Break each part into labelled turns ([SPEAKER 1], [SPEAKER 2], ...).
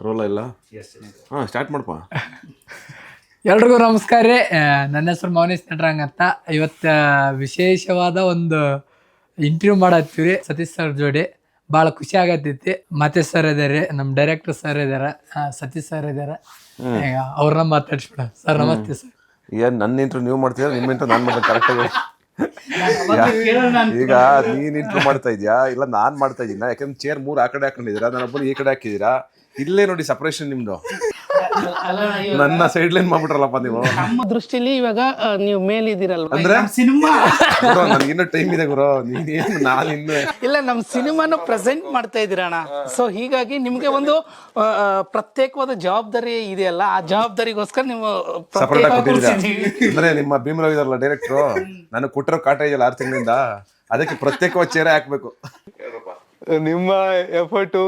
[SPEAKER 1] ರೋಲ ಇಲ್ಲ? ಹಾಂ ಸ್ಟಾರ್ಟ್ ಮಾಡಪ್ಪ
[SPEAKER 2] ಎಲ್ರಿಗೂ ನಮಸ್ಕಾರ ರೀ. ನನ್ನ ಹೆಸರು ಮೌನೇಶ್ ನಟರಂಗ್ ಅಂತ ಇವತ್ತು ವಿಶೇಷವಾದ ಒಂದು ಇಂಟರ್ವ್ಯೂ ಮಾಡತ್ತೀವಿ ಸತೀಶ್ ಸರ್ ಜೋಡಿ. ಭಾಳ ಖುಷಿ ಆಗತ್ತೈತಿ. ಮತ್ತೆ ಸರ್ ಇದಾರೆ ನಮ್ಮ ಡೈರೆಕ್ಟರ್ ಸರ್ ಇದಾರ. ಆ, ಸತೀಶ್ ಸರ್ ಇದಾರ. ಈಗ ಅವ್ರನ್ನ ಮಾತಾಡ್ಸ್ಬಿಡ ಸರ್ ನಮಸ್ತೆ ಸರ್.
[SPEAKER 1] ಏನು ನನ್ನ ಇಂಟ್ರು ನೀವು ಮಾಡ್ತೀರಾ? ನಿಮ್ಮ ಇಂಟ್ರು ನಾನು ಮಾಡ್ತೀನಿ. ಕರೆಕ್ಟಾಗಿ ಈಗ ನೀನ್ ಇಂಟ್ರು ಮಾಡ್ತಾ ಇದೀಯಾ? ಇಲ್ಲ ನಾನ್ ಮಾಡ್ತಾ ಇದೀನಿ ಯಾಕಂದ್ರೆ ಚೇರ್ ಮೂರ್ ಆ ಕಡೆ ಹಾಕೊಂಡಿದೀರಾ ನಾನೊಬ್ಬರು ಈ ಕಡೆ ಹಾಕಿದೀರಾ ಇಲ್ಲೇ ನೋಡಿ ಸಪರೇಷನ್ ನಿಮ್ದು. ನನ್ನ ಸೈಡ್ ಲೈನ್ ಮಾಡ್ಬಿಟ್ರಲ್ಲಪ್ಪ ನೀವು?
[SPEAKER 3] ನಮ್ಮ ದೃಷ್ಟಿಲಿ ಇವಾಗ ನೀವ್ ಮೇಲಿದ್ದೀರಲ್ವಾ?
[SPEAKER 1] ಅಂದ್ರೆ? ಸಿನಿಮಾ. ನನ್ಗೆ ಇನ್ನೂ ಟೈಮ್ ಇದೆ ಗುರು. ನೀನೇನು ನಾನು ಇನ್ನು
[SPEAKER 3] ಇಲ್ಲ ನಮ್ಮ ಸಿನಿಮಾನು ಪ್ರೆಸೆಂಟ್ ಮಾಡ್ತಾ ಇದ್ದೀರಣ್ಣ ಸೊ ಹೀಗಾಗಿ ನಿಮ್ಗೆ ಒಂದು ಆ, ಪ್ರತ್ಯೇಕವಾದ ಜವಾಬ್ದಾರಿ ಇದೆಯಲ್ಲ ಆ ಜವಾಬ್ದಾರಿಗೋಸ್ಕರ ನೀವು
[SPEAKER 1] ಸಪರೇಟ್ ಆಗಿ
[SPEAKER 3] ಪ್ರತ್ಯೇಕವಾಗಿ ಕೂರ್ಸಿದ್ದೀವಿ.
[SPEAKER 1] ಅಂದ್ರೆ ನಿಮ್ಮ ಭೀಮರಾವ್ ಇದಾರಲ್ಲ ಡೈರೆಕ್ಟ್ರು ನಾನು ಕೊಟ್ಟಿರೋ ಕಾಟ ಇದೆಯಲ್ಲ ಆರು ತಿಂಗಳಿಂದ? ಅದಕ್ಕೆ ಪ್ರತ್ಯೇಕವಾದ ಚೇರೆ ಹಾಕ್ಬೇಕು.
[SPEAKER 4] ನಿಮ್ಮ ಎಫರ್ಟು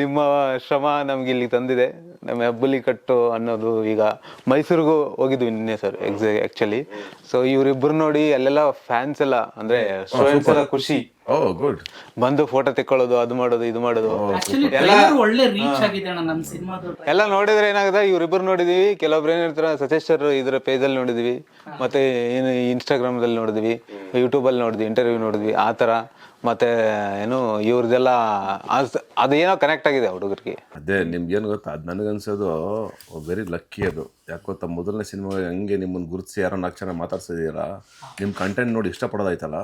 [SPEAKER 4] ನಿಮ್ಮ ಶ್ರಮ ನಮ್ಗೆ ಇಲ್ಲಿ ತಂದಿದೆ. ನಮ್ಮ ಹೆಬ್ಬುಲಿ ಕಟ್ಟು ಅನ್ನೋದು ಈಗ ಮೈಸೂರಿಗೂ ಹೋಗಿದ್ವಿ ನಿನ್ನೆ ಸರ್ ಎಕ್ಸ್ ಆಕ್ಚುಲಿ ಸೊ ಇವ್ರಿಬ್ರು ನೋಡಿ ಅಲ್ಲೆಲ್ಲ ಫ್ಯಾನ್ಸ್ ಎಲ್ಲ ಅಂದ್ರೆ ಸ್ಟೂಡೆಂಟ್ಸ್ ಎಲ್ಲ ಖುಷಿ.
[SPEAKER 1] ಓ ಗುಡ್
[SPEAKER 4] ಬಂದು ಫೋಟೋ ತೆಕ್ಕೊಳ್ಳೋದು ಅದು ಮಾಡೋದು ಇದು ಮಾಡೋದು.
[SPEAKER 3] ಒಳ್ಳೆ ರೀಚ್ ಆಗಿದೆ ಅಣ್ಣ ನಮ್ಮ ಸಿನಿಮಾದು
[SPEAKER 4] ಎಲ್ಲ ನೋಡಿದ್ರೆ ಏನಾಗುತ್ತೆ ಇವ್ರಿಬ್ರು ನೋಡಿದೀವಿ. ಕೆಲವೊಬ್ರು ಏನ್ ಹೇಳ್ತಾರೆ ಸತೀಶ್ ಸರ್ ಇದ್ರ ಪೇಜ್ ಅಲ್ಲಿ ನೋಡಿದ್ವಿ. ಮತ್ತೆ ಏನು ಇನ್ಸ್ಟಾಗ್ರಾಮ್ ಅಲ್ಲಿ ನೋಡಿದ್ವಿ. ಯೂಟ್ಯೂಬ್ ಅಲ್ಲಿ ನೋಡಿದ್ವಿ ಇಂಟರ್ವ್ಯೂ ನೋಡಿದ್ವಿ ಆ ಥರ. ಮತ್ತೆ ಏನು ಇವ್ರದ್ದೆಲ್ಲ ಅದೇನೋ ಕನೆಕ್ಟ್ ಆಗಿದೆ ಹುಡುಗರಿಗೆ.
[SPEAKER 1] ಅದೇ ನಿಮ್ಗೇನು ಏನು ಗೊತ್ತಾ? ಅದು ನನಗನ್ಸೋದು ವೆರಿ ಲಕ್ಕಿ ಅದು. ಯಾಕೆ ಗೊತ್ತಾ ಮೊದಲನೇ ಸಿನಿಮಾ ಹಂಗೆ ನಿಮ್ಮನ್ನು ಗುರುತಿಸಿ ಯಾರೋ ನಾಲ್ಕು ಜನ ಮಾತಾಡ್ಸಿದ್ದೀರಾ ನಿಮ್ಮ ಕಂಟೆಂಟ್ ನೋಡಿ ಇಷ್ಟಪಡೋದಾಯ್ತಲ್ಲ?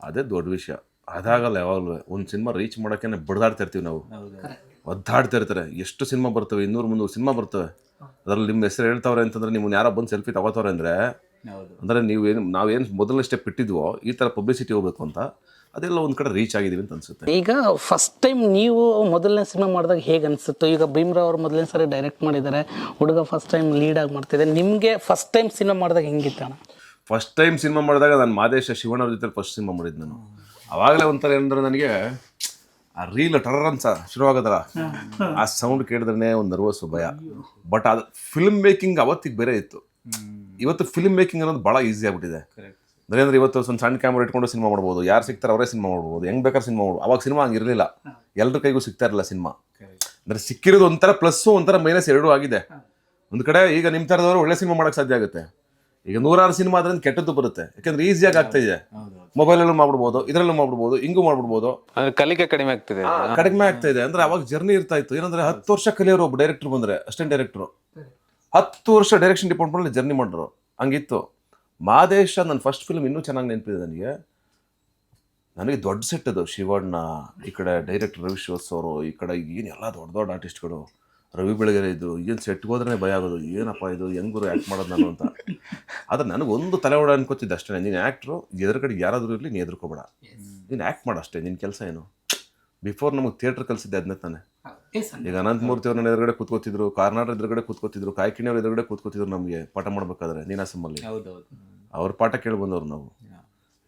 [SPEAKER 1] ಅದೇ ದೊಡ್ಡ ವಿಷಯ. ಅದಾಗಲ್ಲ ಯಾವಾಗಲೂ. ಒಂದು ಸಿನಿಮಾ ರೀಚ್ ಮಾಡೋಕ್ಕೇನೆ ಬಡ್ದಾಡ್ತಾ ಇರ್ತೀವಿ ನಾವು. ಒದ್ದಾಡ್ತಾ ಇರ್ತಾರೆ. ಎಷ್ಟು ಸಿನಿಮಾ ಬರ್ತವೆ? ಇನ್ನೂರು ಮುನ್ನೂರು ಸಿನಿಮಾ ಬರ್ತವೆ. ಅದರಲ್ಲಿ ನಿಮ್ಮ ಹೆಸರು ಹೇಳ್ತಾವ್ರೆ ಅಂತಂದ್ರೆ ನಿಮ್ಮನ್ನು ಯಾರೋ ಬಂದು ಸೆಲ್ಫಿ ತಗೋತಾವ್ರೆ ಅಂದರೆ ಅಂದರೆ ನೀವೇನು ನಾವೇನು ಮೊದಲನೇ ಸ್ಟೆಪ್ ಇಟ್ಟಿದ್ವೋ ಈ ಥರ ಪಬ್ಲಿಸಿಟಿ ಹೋಗಬೇಕು ಅಂತ ಅದೆಲ್ಲ ಒಂದು ಕಡೆ ರೀಚ್ ಆಗಿದ್ದೀವಿ ಅಂತ ಅನ್ಸುತ್ತೆ.
[SPEAKER 3] ಈಗ ಫಸ್ಟ್ ಟೈಮ್ ನೀವು ಮೊದಲನೇ ಸಿನಿಮಾ ಮಾಡಿದಾಗ ಹೇಗೆ ಅನಿಸುತ್ತೆ? ಈಗ ಭೀಮ್ರಾವ್ ಅವರು ಮೊದಲನೇ ಸರಿ ಡೈರೆಕ್ಟ್ ಮಾಡಿದ್ದಾರೆ ಹುಡುಗ ಫಸ್ಟ್ ಟೈಮ್ ಲೀಡ್ ಆಗಿ ಮಾಡ್ತಿದ್ದಾರೆ ನಿಮಗೆ ಫಸ್ಟ್ ಟೈಮ್ ಸಿನಿಮಾ ಮಾಡಿದಾಗ ಹೆಂಗಿತ್ತಣ
[SPEAKER 1] ಫಸ್ಟ್ ಟೈಮ್ ಸಿನಿಮಾ ಮಾಡಿದಾಗ ನಾನು ಮಾದೇಶ ಶಿವಣ್ಣ ಅವ್ರ ಜೊತೆ ಫಸ್ಟ್ ಸಿನಿಮಾ ಮಾಡಿದ್ದು ನಾನು. ಅವಾಗಲೇ ಒಂಥರ ಏನಂದ್ರೆ ನನಗೆ ಆ ರೀಲ್ ಟರರ್ ಅಂತ ಶುರುವಾಗೋದಲ್ಲ ಆ ಸೌಂಡ್ ಕೇಳಿದ್ರೆ ಒಂದು ನರ್ವಸ್ ಭಯ. ಬಟ್ ಅದು ಫಿಲ್ಮ್ ಮೇಕಿಂಗ್ ಅವತ್ತಿಗೆ ಬೇರೆ ಇತ್ತು. ಇವತ್ತು ಫಿಲ್ಮ್ ಮೇಕಿಂಗ್ ಅನ್ನೋದು ಭಾಳ ಈಸಿ ಆಗ್ಬಿಟ್ಟಿದೆ. ಅಂದ್ರೆ ಅಂದ್ರೆ ಇವತ್ತು ಒಂದು ಸಣ್ಣ ಕ್ಯಾಮ್ರಾ ಇಟ್ಕೊಂಡು ಸಿನಿಮಾ ಮಾಡ್ಬೋದು. ಯಾರು ಸಿಗ್ತಾರೆ ಅವರೇ ಸಿನಿಮಾ ಮಾಡ್ಬೋದು. ಹೆಂಗ್ ಬೇಕಾದ್ರೆ ಸಿನಿಮಾ ಮಾಡ್ಬೋದು. ಅವಾಗ ಸಿನಿಮಾ ಹಂಗೆ ಇರಲಿಲ್ಲ. ಎಲ್ಲರ ಕೈಗೂ ಸಿಗ್ತಾ ಇರಲಿಲ್ಲ ಸಿನಿಮಾ ಅಂದ್ರೆ ಸಿಕ್ಕಿರೋದು ಒಂಥರ ಪ್ಲಸ್ಸು ಒಂಥರ ಮೈನಸ್ ಎರಡೂ ಆಗಿದೆ. ಒಂದು ಕಡೆ ಈಗ ನಿಮ್ಮ ಥರದವರು ಒಳ್ಳೆ ಸಿನಿಮಾ ಮಾಡೋಕ್ಕೆ ಸಾಧ್ಯ ಆಗುತ್ತೆ. ಈಗ ನೂರಾರು ಸಿನಿಮಾ ಆದ್ರಿಂದ ಕೆಟ್ಟದ್ದು ಬರುತ್ತೆ. ಯಾಕಂದ್ರೆ ಈಸಿಯಾಗಿ ಆಗ್ತಾ ಇದೆ. ಮೊಬೈಲಲ್ಲೂ ಮಾಡ್ಬಿಡ್ಬೋದು ಇದರಲ್ಲೂ ಮಾಡ್ಬಿಡ್ಬೋದು ಹಿಂಗೂ ಮಾಡ್ಬಿಡ್ಬೋದು
[SPEAKER 4] ಅಂದ್ರೆ ಕಲಿಕೆ ಕಡಿಮೆ ಆಗ್ತಿದೆ
[SPEAKER 1] ಕಡಿಮೆ ಆಗ್ತಾ ಇದೆ. ಅಂದ್ರೆ ಅವಾಗ ಜರ್ನಿ ಇರ್ತಾ ಇತ್ತು. ಏನಂದ್ರೆ ಹತ್ತು ವರ್ಷ ಕಲಿಯೋರು ಒಬ್ಬ ಡೈರೆಕ್ಟರ್ ಬಂದ್ರೆ ಅಸ್ಟೆಂಟ್ ಡೈರೆಕ್ಟರ್ ಹತ್ತು ವರ್ಷ ಡೈರೆಕ್ಷನ್ ಡಿಪಾರ್ಟ್ಮೆಂಟ್ ಜರ್ನಿ ಮಾಡಿದ್ರು ಹಂಗಿತ್ತು. ಮಾದೇಶ ನನ್ನ ಫಸ್ಟ್ ಫಿಲ್ಮ್ ಇನ್ನೂ ಚೆನ್ನಾಗಿ ನೆನಪಿದೆ ನನಗೆ. ನನಗೆ ದೊಡ್ಡ ಸೆಟ್ ಅದು ಶಿವಣ್ಣ ಈ ಕಡೆ ಡೈರೆಕ್ಟರ್ ರವಿ ಶ್ರೀವತ್ಸ ಅವರು ಈ ಕಡೆ ಏನು ಎಲ್ಲ ದೊಡ್ಡ ದೊಡ್ಡ ಆರ್ಟಿಸ್ಟ್ಗಳು ರವಿ ಬೆಳಗೆರೆ ಇದ್ದರು ಏನು ಸೆಟ್ಗೆ ಹೋದ್ರೆ ಭಯ ಆಗೋದು ಏನಪ್ಪ ಇದು ಹೆಂಗುರು ಆ್ಯಕ್ಟ್ ಮಾಡೋದು ನಾನು ಅಂತ. ಆದರೆ ನನಗೆ ಒಂದು ತಲೆ ಓಡ ಅನ್ಕೋತಿದ್ದೆ ಅಷ್ಟೇ. ನೀನು ಆ್ಯಕ್ಟ್ರು ಎದುರುಗಡೆ ಯಾರಾದರೂ ಇರಲಿ ನೀ ಎದುರ್ಕೋಬೇಡ. ನೀನು ಆ್ಯಕ್ಟ್ ಮಾಡು ಅಷ್ಟೇ ನಿನ್ನ ಕೆಲಸ ಏನು? ಬಿಫೋರ್ ನಮಗೆ ಥಿಯೇಟರ್ ಕಲಿಸಿದ್ದೆ ಅದನ್ನ ತಾನೆ. ಈಗ ಅನಂತಮೂರ್ತಿ ಅವ್ರ ನನ್ನ ಎದುರುಗಡೆ ಕೂತ್ಕೋತಿದ್ರು ಕಾರ್ನಾಡ್ ಎದುರುಗಡೆ ಕೂತ್ಕೋತಿದ್ರು ಕಾಯ್ಕಿಣಿಯವ್ರ ಎದುರುಗಡೆ ಕೂತ್ಕೋತಿದ್ರು ನಮಗೆ ಪಾಠ ಮಾಡ್ಬೇಕಾದ್ರೆ ನೀನಾಸಮ್ಮಲ್ಲಿ. ಅವ್ರ ಪಾಠ ಕೇಳಿ ಬಂದವ್ರು ನಾವು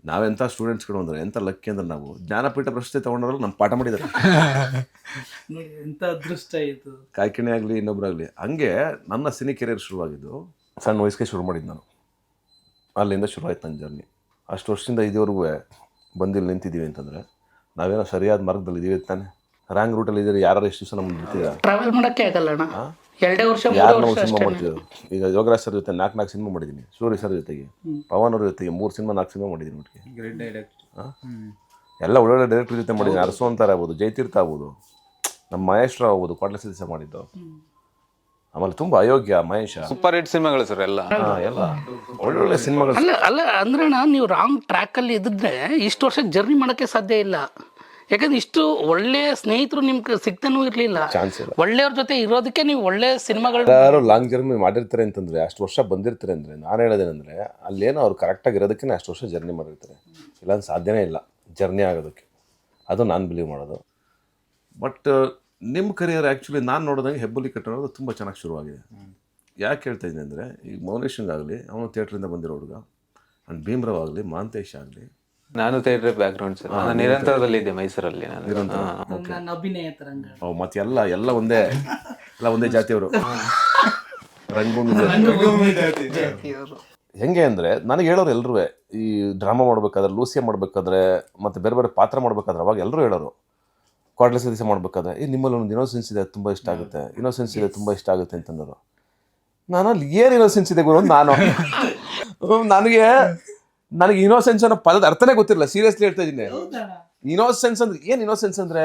[SPEAKER 1] ನಾವೆಂಥ ಸ್ಟೂಡೆಂಟ್ಸ್ಗಳು ಅಂದ್ರೆ ಎಂಥ ಲಕ್ಕಿ ಅಂದ್ರೆ ನಾವು. ಜ್ಞಾನಪೀಠ ಪ್ರಶಸ್ತಿ ತಗೊಂಡ್ರಲ್ಲ ನಮ್ಮ ಪಾಠ ಮಾಡಿದ್ದಾರೆ
[SPEAKER 3] ಎಂತ ಅದೃಷ್ಟ ಇದು.
[SPEAKER 1] ಕಾಯ್ಕಿಣಿ ಆಗಲಿ ಇನ್ನೊಬ್ರಾಗಲಿ ಹಂಗೆ ನನ್ನ ಸಿನಿ ಕೆರಿಯರ್ ಶುರುವಾಗಿದ್ದು ಸಣ್ಣ ವಯಸ್ಸಿಗೆ ಶುರು ಮಾಡಿದ್ದು ನಾನು. ಅಲ್ಲಿಂದ ಶುರು ಆಯ್ತು ನನ್ನ ಜರ್ನಿ ಅಷ್ಟು ವರ್ಷದಿಂದ ಇದುವರೆಗೂ ಬಂದಿಲ್ಲಿ ನಿಂತಿದ್ದೀವಿ ಅಂತಂದರೆ ನಾವೇನೋ ಸರಿಯಾದ ಮಾರ್ಗದಲ್ಲಿ ಇದೀವಿ ತಾನೆ. ರಾಂಗ್ ರೂಟಲ್ಲಿ ಇದ್ದೀರಿ ಯಾರು ಎಷ್ಟು ದಿವಸ ನಮ್ಗೆ ಬಿಡ್ತೀರಾ?
[SPEAKER 3] ಟ್ರಾವೆಲ್ ಮಾಡಕ್ಕೆ ಆಗಲ್ಲ ಅಣ್ಣ. ಎರಡೇ ವರ್ಷ
[SPEAKER 1] ಯಾರು ನಾವು
[SPEAKER 3] ವರ್ಷ
[SPEAKER 1] ಸಿನಿಮಾ
[SPEAKER 3] ಅಷ್ಟೇ
[SPEAKER 1] ಈಗ ಯೋಗರಾಜ್ ಸರ್ ಜೊತೆ ನಾಲ್ಕು ನಾಲ್ಕು ಸಿನಿಮಾ ಮಾಡಿದ್ದೀನಿ ಸೂರ್ಯ ಸರ್ ಜೊತೆಗೆ ಪವನ್ ಅವ್ರ ಜೊತೆಗೆ ಮೂರು ಸಿನಿಮಾ ನಾಲ್ಕು ಸಿನಿಮಾ ಮಾಡಿದ್ದೀನಿ ಒಟ್ಟಿಗೆ? ಎಲ್ಲ ಒಳ್ಳೊಳ್ಳೆ ಡೈರೆಕ್ಟರ್ ಜೊತೆ ಮಾಡಿದ್ದೀನಿ ಅರಸು ಅಂತಾರೆ ಆಗ್ಬೋದು ಜಯತೀರ್ಥ ಆಗ್ಬೋದು. ನಮ್ಮ ಮಹೇಶ್ವರ ಆಗ್ಬೋದು ಕ್ವಾಟ್ಲ ಸದಸ್ಯ ಮಾಡಿದ್ದು. ಆಮೇಲೆ ತುಂಬಾ ಅಯೋಗ್ಯ ಮಹೇಶ.
[SPEAKER 4] ಸೂಪರ್ ಹಿಟ್ ಸಿನಿಮಾಗಳು ಸರ್ ಎಲ್ಲ.
[SPEAKER 1] ಹಾ, ಎಲ್ಲ. ಒಳ್ಳೊಳ್ಳೆ ಸಿನಿಮಾಗಳು.
[SPEAKER 3] ಅಲ್ಲ ಅಲ್ಲ ಅಂದ್ರೆ ನಾನು ನೀವು ರಾಂಗ್ ಟ್ರ್ಯಾಕಲ್ಲಿ ಇದ್ದಿದ್ರೆ ಇಷ್ಟು ವರ್ಷ ಜರ್ನಿ ಮಾಡೋಕ್ಕೆ ಸಾಧ್ಯ ಇಲ್ಲ. ಯಾಕಂದ್ರೆ ಇಷ್ಟು ಒಳ್ಳೆ ಸ್ನೇಹಿತರು ನಿಮ್ಗೆ ಸಿಗ್ತಾನೂ ಇರಲಿಲ್ಲ.
[SPEAKER 1] ಚಾನ್ಸ್ ಇಲ್ಲ.
[SPEAKER 3] ಒಳ್ಳೆಯವ್ರ ಜೊತೆ ಇರೋದಕ್ಕೆ ನೀವು ಒಳ್ಳೆ ಸಿನಿಮಾಗಳು
[SPEAKER 1] ಯಾರು ಲಾಂಗ್ ಜರ್ನಿ ಮಾಡಿರ್ತಾರೆ ಅಂತಂದ್ರೆ ಅಷ್ಟು ವರ್ಷ ಬಂದಿರ್ತಾರೆ ಅಂದ್ರೆ ನಾನು ಹೇಳೋದೇನಂದ್ರೆ ಅಲ್ಲೇನೋ ಅವ್ರು ಕರೆಕ್ಟಾಗಿ ಇರೋದಕ್ಕೆ ಅಷ್ಟು ವರ್ಷ ಜರ್ನಿ ಮಾಡಿರ್ತಾರೆ. ಇಲ್ಲ ಸಾಧ್ಯನೇ ಇಲ್ಲ ಜರ್ನಿ ಆಗೋದಕ್ಕೆ. ಅದು ನಾನು ಬಿಲೀವ್ ಮಾಡೋದು. ಬಟ್ ನಿಮ್ಮ ಕರಿಯರ್ ಆ್ಯಕ್ಚುಲಿ ನಾನು ನೋಡಿದಂಗೆ ಹೆಬ್ಬುಲಿ ಕಟ್ಟಿರೋದು ತುಂಬ ಚೆನ್ನಾಗಿ ಶುರುವಾಗಿದೆ. ಯಾಕೆ ಹೇಳ್ತಾ ಇದ್ದೀನಿ ಅಂದರೆ ಈಗ ಮೌನೇಶಂಗಾಗಲಿ ಅವನು ಥಿಯೇಟ್ರಿಂದ ಬಂದಿರೋ ಹುಡುಗ ಆ್ಯಂಡ್ ಭೀಮ್ರಾವ್ ಆಗಲಿ ಮಾಂತೇಶ್ ಆಗಲಿ.
[SPEAKER 4] ನಾನು ಥಿಯೇಟರ್ ಬ್ಯಾಕ್ ಗ್ರೌಂಡ್ ಸರ್ ನಾನು ನಿರಂತರದಲ್ಲಿ ಇದ್ದೆ ಮೈಸೂರಲ್ಲಿ ನಾನು.
[SPEAKER 3] ಅಭಿನಯ ತರಂಗ.
[SPEAKER 1] ಮತ್ತೆ ಎಲ್ಲ ಎಲ್ಲ ಒಂದೇ ಎಲ್ಲ ಒಂದೇ ಜಾತಿಯವರು. ರಂಗಭೂಮಿ ಜಾತಿ. ಹೆಂಗೆ ಅಂದರೆ ನನಗೆ ಹೇಳೋರು ಎಲ್ಲರೂ ಈ ಡ್ರಾಮಾ ಮಾಡ್ಬೇಕಾದ್ರೆ ಲೂಸಿಯ ಮಾಡಬೇಕಾದ್ರೆ ಮತ್ತು ಬೇರೆ ಬೇರೆ ಪಾತ್ರ ಮಾಡ್ಬೇಕಾದ್ರೆ ಅವಾಗ ಎಲ್ಲರೂ ಹೇಳೋರು. ಕ್ವಾರ್ಟರ್ ದಿವಸ ಮಾಡ್ಬೇಕಾದ್ರೆ ಏ ನಿಮ್ಮಲ್ಲಿ ಒಂದು ಇನೋಸೆನ್ಸ್ ಇದೆ ತುಂಬ ಇಷ್ಟ ಆಗುತ್ತೆ. ಇನೋಸೆನ್ಸ್ ಇದೆ ತುಂಬ ಇಷ್ಟ ಆಗುತ್ತೆ ಅಂತಂದರು. ನಾನು ಅಲ್ಲಿ ಏನು ಇನೋಸೆನ್ಸ್ ಇದೆ ಗುರು ನಾನು. ನನಗೆ ನನಗೆ ಇನೋಸೆನ್ಸ್ ಅನ್ನೋ ಪದದ ಅರ್ಥನೇ ಗೊತ್ತಿರಲಿಲ್ಲ ಸೀರಿಯಸ್ಲಿ ಹೇಳ್ತಾ ಇದ್ದೀನಿ. ಇನೋಸೆನ್ಸ್ ಅಂದ್ರೆ ಏನು ಇನೋಸೆನ್ಸ್ ಅಂದ್ರೆ?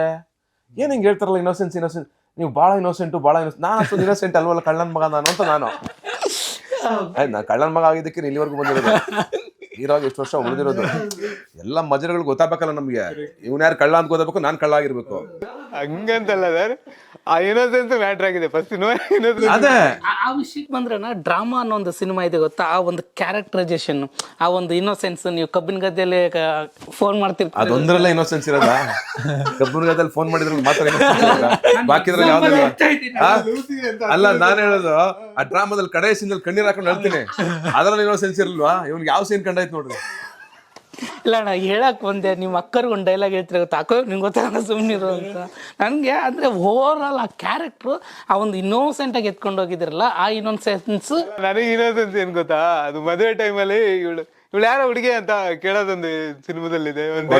[SPEAKER 1] ಏನು ಹಿಂಗೆ ಹೇಳ್ತಾರಲ್ಲ ಇನೋಸೆನ್ಸ್ ಇನೋಸೆನ್ಸ್ ನೀವು ಭಾಳ ಇನೋಸೆಂಟು ಭಾಳ ಇನೋಸ್ ನಾನು ಅಷ್ಟೊಂದು ಇನೋಸೆಂಟ್ ಅಲ್ವಲ್ಲ ಕಳ್ಳನ ಮಗ ನಾನು ಅಂತ ನಾನು. ಆಯ್ತು ನಾನು ಕಳ್ಳನ ಮಗ ಆಗಿದ್ದಕ್ಕೆ ಇಲ್ಲಿವರೆಗೂ ಬಂದಿರೋದು. ಇರೋವಾಗ ಎಷ್ಟು ವರ್ಷ ಉಳಿದಿರೋದು? ಎಲ್ಲ ಮಜರುಗಳು ಗೊತ್ತಾಗಬೇಕಲ್ಲ ನಮಗೆ. ಇವನ್ ಯಾರು ಕಳ್ಳ ಅಂತ ಗೊತ್ತಾಗಬೇಕು ನಾನು ಕಳ್ಳ ಆಗಿರ್ಬೇಕು.
[SPEAKER 4] ಹಂಗಂತಲ್ಲ ಸರ್. ಆ ಇನ್ನೋಸೆನ್ಸ್ ಮ್ಯಾಟ್ರ್ ಆಗಿದೆ. ಫಸ್ಟ್ ಇನ್ನೊಂದು
[SPEAKER 1] ಅದೇ.
[SPEAKER 3] ಆ- ವಿಷಯಕ್ಕೆ ಬಂದ್ರನ ಡ್ರಾಮಾ ಅನ್ನೋ ಒಂದು ಸಿನಿಮಾ ಇದೆ ಗೊತ್ತಾ? ಆ ಒಂದು ಕ್ಯಾರೆಕ್ಟರೈಸೇಷನ್ ಆ ಒಂದು ಇನ್ನೋಸೆನ್ಸ್ ನೀವು ಕಬ್ಬಿನ ಗದ್ದೆಯಲ್ಲಿ ಫೋನ್ ಮಾಡ್ತಿರ್ತೀವಿ
[SPEAKER 1] ಅದೊಂದ್ರಲ್ಲ ಇನ್ನೋಸೆನ್ಸ್ ಕಬ್ಬಿನ ಗದ್ದೆಯಲ್ಲಿ ಫೋನ್ ಮಾಡಿದ್ರೆ ಮಾತ್ರ ಇರೋದಾ? ಬಾಕಿದ್ರಲ್ಲಿ ಯಾವ್ದು ಅಲ್ಲ ನಾನು ಹೇಳೋದು ಆ ಡ್ರಾಮಾದಲ್ಲಿ ಕಡೆ ಸೀನಲ್ಲಿ ಕಣ್ಣೀರ್ ಹಾಕೊಂಡು ಹೇಳ್ತೀನಿ. ಅದ್ರಲ್ಲಿ ಇನ್ನೋಸೆನ್ಸ್ ಇರಲ್ವಾ? ಇವ್ನಿಗೆ ಯಾವ ಸೀನ್ ಕಂಡಾಯ್ತು ನೋಡ್ರಿ?
[SPEAKER 3] ಇಲ್ಲ ಅಣ್ಣ ಹೇಳಕ್ ಬಂದೆ. ನಿಮ್ಮ ಅಕ್ಕರ್ಗೆ ಒಂದು ಡೈಲಾಗ್ ಹೇಳ್ತಿರ ಗೊತ್ತಾ? ಅಕ್ಕ ನಿಂಗೆ ಗೊತ್ತಾಗ ಸುಮ್ಮನಿರು ಅಂತ. ನನಗೆ ಅಂದರೆ ಓವರ್ ಆಲ್ ಆ ಕ್ಯಾರೆಕ್ಟ್ರು ಆ ಒಂದು ಇನ್ನೋಸೆಂಟಾಗಿ ಎತ್ಕೊಂಡು ಹೋಗಿದ್ರಲ್ಲ ಆ ಇನ್ನೊಂದು
[SPEAKER 4] ನನಗೆ ಇನ್ನೋಸೆನ್ಸ್ ಏನು ಗೊತ್ತಾ? ಅದು ಮದುವೆ ಟೈಮಲ್ಲಿ ಇವಳು ಇವಳು ಯಾರ ಹುಡುಗಿ ಅಂತ ಕೇಳೋದೊಂದು ಸಿನಿಮಾದಲ್ಲಿದೆ ಒಂದು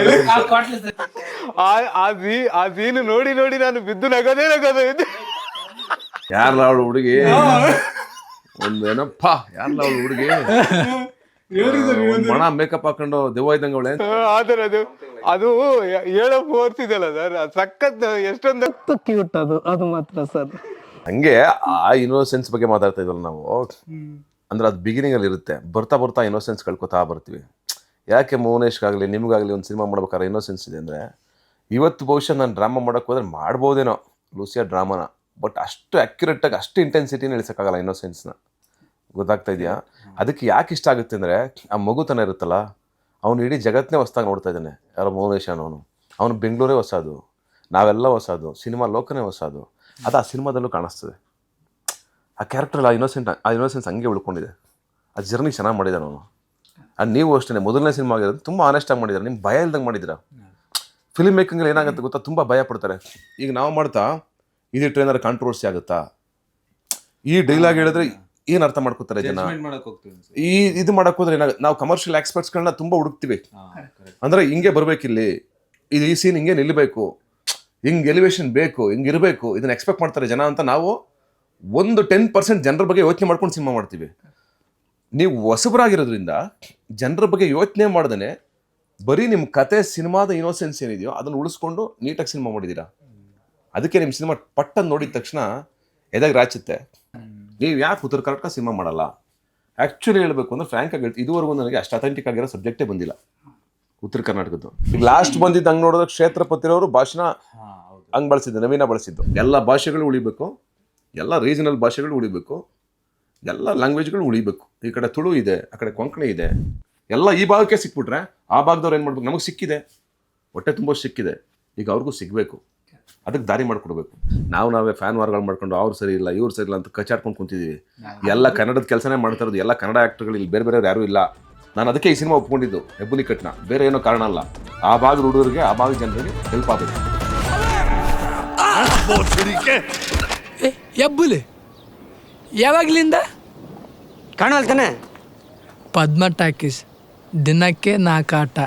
[SPEAKER 4] ಆ ಆ ಸೀ ಆ ಸೀನು ನೋಡಿ ನೋಡಿ ನಾನು ಬಿದ್ದು ನಗೋದೇ ನಗೋದು
[SPEAKER 1] ಯಾರ್ಲ ಅವಳು ಹುಡುಗಿ? ಒಂದು ಏನಪ್ಪ ಯಾರ್ಲ ಅವಳು ಹುಡುಗಿ? ಮಣ ಮೇಕಪ್ ಹಾಕೊಂಡು ದೆವ್ವ ಇದ್ದಂಗೆ ಅವಳೆ
[SPEAKER 4] ಆತರ ಅದು ಅದು ಹೇಳೋ ಫೋರ್ಸ್ ಇದೆಯಲ್ಲ ಸರ್. ಸಖತ್ ಎಷ್ಟೊಂದು
[SPEAKER 3] ಕ್ಯೂಟ್ ಅದು ಅದು ಮಾತ್ರ ಸರ್.
[SPEAKER 1] ಹಂಗೆ ಆ ಇನ್ನೋಸೆನ್ಸ್ ಬಗ್ಗೆ ಮಾತಾಡ್ತಾ ಇದ್ವಲ್ಲ ನಾವು. ಅಂದ್ರೆ ಅದು ಬಿಗಿನಿಂಗ್ ಅಲ್ಲಿ ಇರುತ್ತೆ. ಬರ್ತಾ ಬರ್ತಾ ಇನ್ನೋಸೆನ್ಸ್ ಕಳ್ಕೊತಾ ಬರ್ತೀವಿ. ಯಾಕೆ ಮೌನೇಶ್ಗಾಗಲಿ ನಿಮ್ಗಾಗಲಿ ಒಂದು ಸಿನಿಮಾ ಮಾಡ್ಬೇಕಾದ್ರೆ ಇನ್ನೋಸೆನ್ಸ್ ಇದೆ ಅಂದರೆ ಇವತ್ತು ಬಹುಶಃ ನಾನು ಡ್ರಾಮಾ ಮಾಡೋಕ್ಕೆ ಹೋದ್ರೆ ಮಾಡ್ಬೋದೇನೋ ಲೂಸಿಯಾ ಡ್ರಾಮಾನ. ಬಟ್ ಅಷ್ಟು ಆ್ಯಕ್ಯುರೇಟಾಗಿ ಅಷ್ಟು ಇಂಟೆನ್ಸಿಟಿನ ಇಳಿಸೋಕ್ಕಾಗಲ್ಲ ಇನ್ನೋಸೆನ್ಸ್ನ ಗೊತ್ತಾಗ್ತಾ ಇದೆಯಾ? ಅದಕ್ಕೆ ಯಾಕೆ ಇಷ್ಟ ಆಗುತ್ತೆ ಅಂದರೆ ಆ ಮಗುತನ ಇರುತ್ತಲ್ಲ ಅವನು ಇಡೀ ಜಗತ್ತನ್ನೇ ಹೊಸ್ದಾಗಿ ನೋಡ್ತಾ ಇದ್ದಾನೆ ಯಾರೋ ಮೌನೇಶ್ ಅನ್ನೋನು. ಅವನು ಬೆಂಗಳೂರೇ ಹೊಸದು ನಾವೆಲ್ಲ ಹೊಸದು ಸಿನಿಮಾ ಲೋಕನೇ ಹೊಸದು. ಅದು ಆ ಸಿನಿಮಾದಲ್ಲೂ ಕಾಣಿಸ್ತದೆ. ಆ ಕ್ಯಾರೆಕ್ಟರ್ ಆ ಇನ್ನೋಸೆಂಟ್ ಆ ಇನ್ನೋಸೆನ್ಸ್ ಹಂಗೆ ಉಳ್ಕೊಂಡಿದೆ. ಆ ಜರ್ನಿ ಚೆನ್ನಾಗಿ ಮಾಡಿದ್ದಾನ ಅವನು. ಅದು ನೀವು ಅಷ್ಟೇ ಮೊದಲನೇ ಸಿನಿಮಾ ಆಗಿರೋದು ತುಂಬ ಆನೆಸ್ಟಾಗಿ ಮಾಡಿದ್ದಾರೆ ನಿಮ್ಮ ಭಯ ಇಲ್ದಂಗೆ ಮಾಡಿದ್ದೀರಾ? ಫಿಲ್ಮ್ ಮೇಕಿಂಗಲ್ಲಿ ಏನಾಗುತ್ತೆ ಗೊತ್ತಾ? ತುಂಬ ಭಯ ಪಡ್ತಾರೆ. ಈಗ ನಾವು ಮಾಡ್ತಾ ಇದು ಟ್ರೈನರ್ ಕಾಂಟ್ರವರ್ಸಿ ಆಗುತ್ತಾ? ಈ ಡೈಲಾಗ್ ಹೇಳಿದ್ರೆ ಏನು ಅರ್ಥ ಮಾಡ್ಕೋತಾರೆ ಜನ? ಈ ಇದು ಮಾಡಕ್ ಹೋದ್ರೆ ನಾವು ಕಮರ್ಷಿಯಲ್ ಎಕ್ಸ್ಪರ್ಟ್ಸ್ ಗಳನ್ನ ತುಂಬಾ ಹುಡುಕ್ತಿವಿ. ಅಂದ್ರೆ ಹಿಂಗೆ ಬರ್ಬೇಕಿಲ್ಲಿ ಇದು ಈ ಸೀನ್ ಹಿಂಗೆ ನಿಲ್ಲಬೇಕು ಹಿಂಗ್ ಎಲಿವೇಶನ್ ಬೇಕು ಹಿಂಗ್ ಇರಬೇಕು ಇದನ್ನ ಎಕ್ಸ್ಪೆಕ್ಟ್ ಮಾಡ್ತಾರೆ ಜನ ಅಂತ ನಾವು ಒಂದು ಟೆನ್ ಪರ್ಸೆಂಟ್ ಜನರ ಬಗ್ಗೆ ಯೋಚನೆ ಮಾಡ್ಕೊಂಡು ಸಿನಿಮಾ ಮಾಡ್ತೀವಿ. ನೀವು ಹೊಸಬರಾಗಿರೋದ್ರಿಂದ ಜನರ ಬಗ್ಗೆ ಯೋಚನೆ ಮಾಡ್ದೇ ಬರೀ ನಿಮ್ಮ ಕತೆ ಸಿನಿಮಾದ ಇನೋಸೆನ್ಸ್ ಏನಿದೆಯೋ ಅದನ್ನ ಉಳಿಸ್ಕೊಂಡು ನೀಟಾಗಿ ಸಿನಿಮಾ ಮಾಡಿದ್ದೀರಾ ಅದಕ್ಕೆ ನಿಮ್ಮ ಸಿನಿಮಾ ಪಟ್ಟನ್ನು ನೋಡಿದ ತಕ್ಷಣ ಎದಾಗ ರಾಚುತ್ತೆ? ನೀವು ಯಾಕೆ ಉತ್ತರ ಕರ್ನಾಟಕ ಸಿನಿಮಾ ಮಾಡಲ್ಲ? ಆ್ಯಕ್ಚುಲಿ ಹೇಳಬೇಕು ಅಂದರೆ ಫ್ರ್ಯಾಂಕ್ ಆಗಿ ಇದುವರೆಗೂ ನನಗೆ ಅಷ್ಟು ಅಥೆಂಟಿಕ್ ಆಗಿರೋ ಸಬ್ಜೆಕ್ಟೇ ಬಂದಿಲ್ಲ. ಉತ್ತರ ಕರ್ನಾಟಕದ್ದು. ಈಗ ಲಾಸ್ಟ್ ಬಂದಿದ್ದು ಹಂಗೆ ನೋಡಿದ್ರೆ ಕ್ಷೇತ್ರಪತಿರವರು ಭಾಷಣ ಹಂಗೆ ಬಳಸಿದ್ದು ನವೀನ ಬಳಸಿದ್ದು. ಎಲ್ಲ ಭಾಷೆಗಳು ಉಳಿಬೇಕು. ಎಲ್ಲ ರೀಜನಲ್ ಭಾಷೆಗಳು ಉಳಿಬೇಕು. ಎಲ್ಲ ಲ್ಯಾಂಗ್ವೇಜ್ಗಳು ಉಳಿಬೇಕು. ಈ ಕಡೆ ತುಳು ಇದೆ ಆ ಕಡೆ ಕೊಂಕಣಿ ಇದೆ. ಎಲ್ಲ ಈ ಭಾಗಕ್ಕೆ ಸಿಕ್ಬಿಟ್ರೆ ಆ ಭಾಗದವ್ರು ಏನು ಮಾಡ್ಬೇಕು? ನಮಗೆ ಸಿಕ್ಕಿದೆ. ಹೊಟ್ಟೆ ತುಂಬ ಸಿಕ್ಕಿದೆ. ಈಗ ಅವ್ರಿಗೂ ಸಿಗಬೇಕು. ಅದಕ್ಕೆ ದಾರಿ ಮಾಡಿಕೊಡ್ಬೇಕು. ನಾವು ನಾವೇ ಫ್ಯಾನ್ ವಾರ್ಗಳು ಮಾಡ್ಕೊಂಡು ಅವ್ರು ಸರಿ ಇಲ್ಲ ಇವ್ರು ಸರಿ ಇಲ್ಲ ಅಂತ ಕಚ್ಚಾಡ್ಕೊಂಡು ಕುಂತಿದ್ದೀವಿ ಎಲ್ಲ ಕನ್ನಡದ ಕೆಲಸನೇ ಮಾಡ್ತಾ ಇರೋದು ಎಲ್ಲ ಕನ್ನಡ ಆ್ಯಕ್ಟರ್ಗಳು ಇಲ್ಲಿ ಬೇರೆ ಬೇರೆ ಯಾರೂ ಇಲ್ಲ. ನಾನು ಅದಕ್ಕೆ ಈ ಸಿನಿಮಾ ಒಪ್ಕೊಂಡಿದ್ದು ಹೆಬ್ಬುಲಿ ಕಟ್ನ. ಬೇರೆ ಏನೋ ಕಾರಣ ಅಲ್ಲ. ಆ ಭಾಗದ ಹುಡುಗರಿಗೆ ಆ ಭಾಗದ ಜನರಿಗೆ ಹೆಲ್ಪ್ ಆಗಬೇಕು.
[SPEAKER 2] ಹೆಬ್ಬುಲಿ. ಯಾವಾಗ್ಲಿಂದ?
[SPEAKER 5] ಕಾಣಲ್ತಾನೆ
[SPEAKER 2] ಪದ್ಮ ಟಾಕೀಸ್. ದಿನಕ್ಕೆ ನಾಲ್ಕು ಆಟ.